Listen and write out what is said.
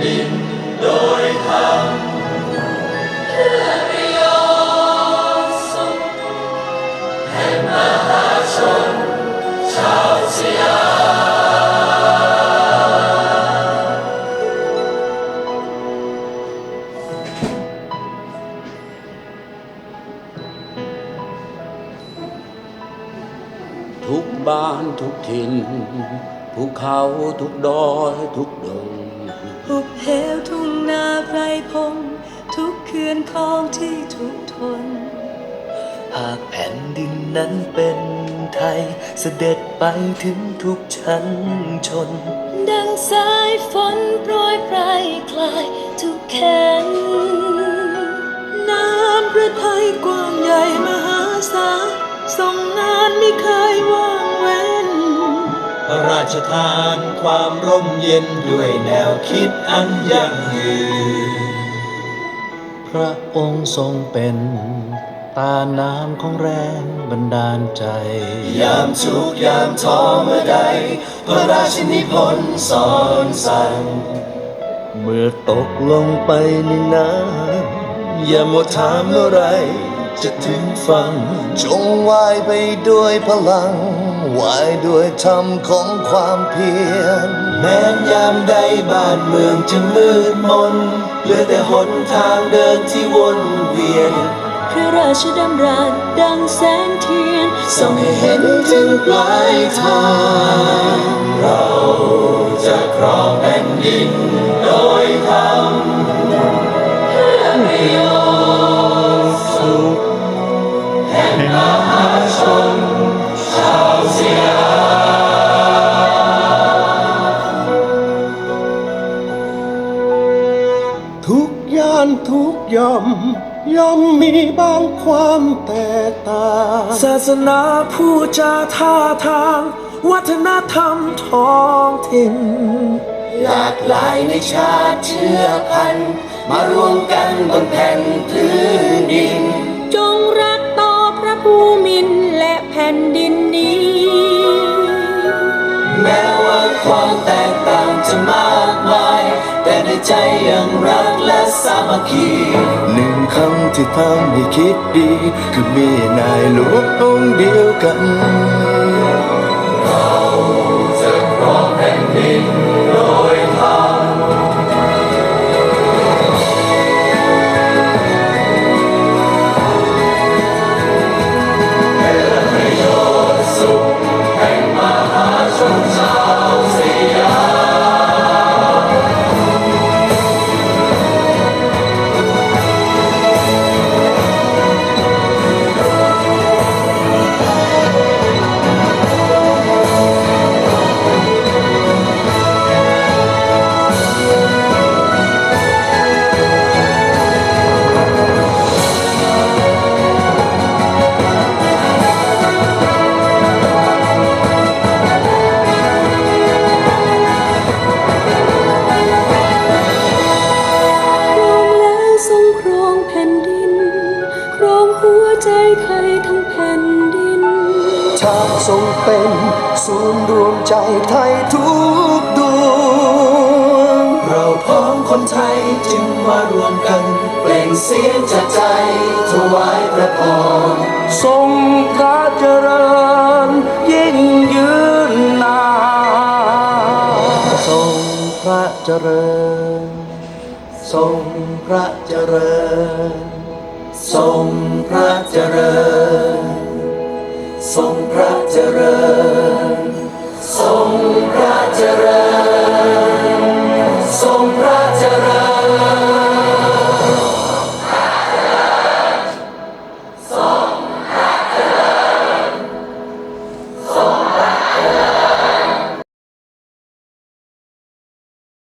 ดินโดยธรรมเพื่อประโยชน์สุขแห่งมหาชน ชาวสยาม ทุกบ้านทุกถิ่นภูเขาทุกดอยทุกดง หุบเหวทุ่งนาไพรพง ทุกเขื่อนคลองที่ทุกทน หากแผ่นดินนั้นเป็นไทยเสด็จไปถึงทุกชั้นชน ดังสายฝนโปรยปลายคลายทุกแขนน้ำพระทัยกว้างใหญ่มหาศาลทรงงานไม่เคยว่า ชทานความร่มเย็นด้วยแนวคิดอันยั่งยืน พระองค์ทรงเป็น ตาน้ำของแรงบันดาลใจ ยามทุกข์ยามท้อเมื่อใด พระราชนิพนธ์สอนสั่ง เมื่อตกลงไปในน้ำอย่าหมดถามเมื่อไร จะถึงฟังจงว่ายไปด้วยพลังว่ายด้วยธรรมของความเพียร แม้ยามใดบ้านเมืองจะมืดมนเหลือแต่หนทางเดินที่วนเวียน พระราชดำรัสดังแสงเทียนส่องให้เห็นถึงปลายทาง เราจะครองแผ่นดินโดยธรรม ทุกย่านทุกย่อมย่อมมีบางความแตกต่างศาสนาผู้จาท่าทาง วัฒนธรรมท้องถิ่น หลากหลายในชาติเชื้อพันธุ์มารวมกันบนแผ่นพื้นดิน จงรักต่อพระภูมินทร์และแผ่นดิน ใจยังรักและสามัคคีหนึ่งคำที่ทำให้คิดดี คือมีนายหลวงองค์เดียวกัน ชาติทรงเป็นศูนย์รวมใจไทยทุกดวง เราพ้องคนไทยจึงมารวมกันเปล่งเสียงจากใจถวายพระพรทรงพระเจริญยิ่งยืนนานทรงพระเจริญ ทรงพระเจริญ ทรงพระเจริญ ทรงพระเจริญทรง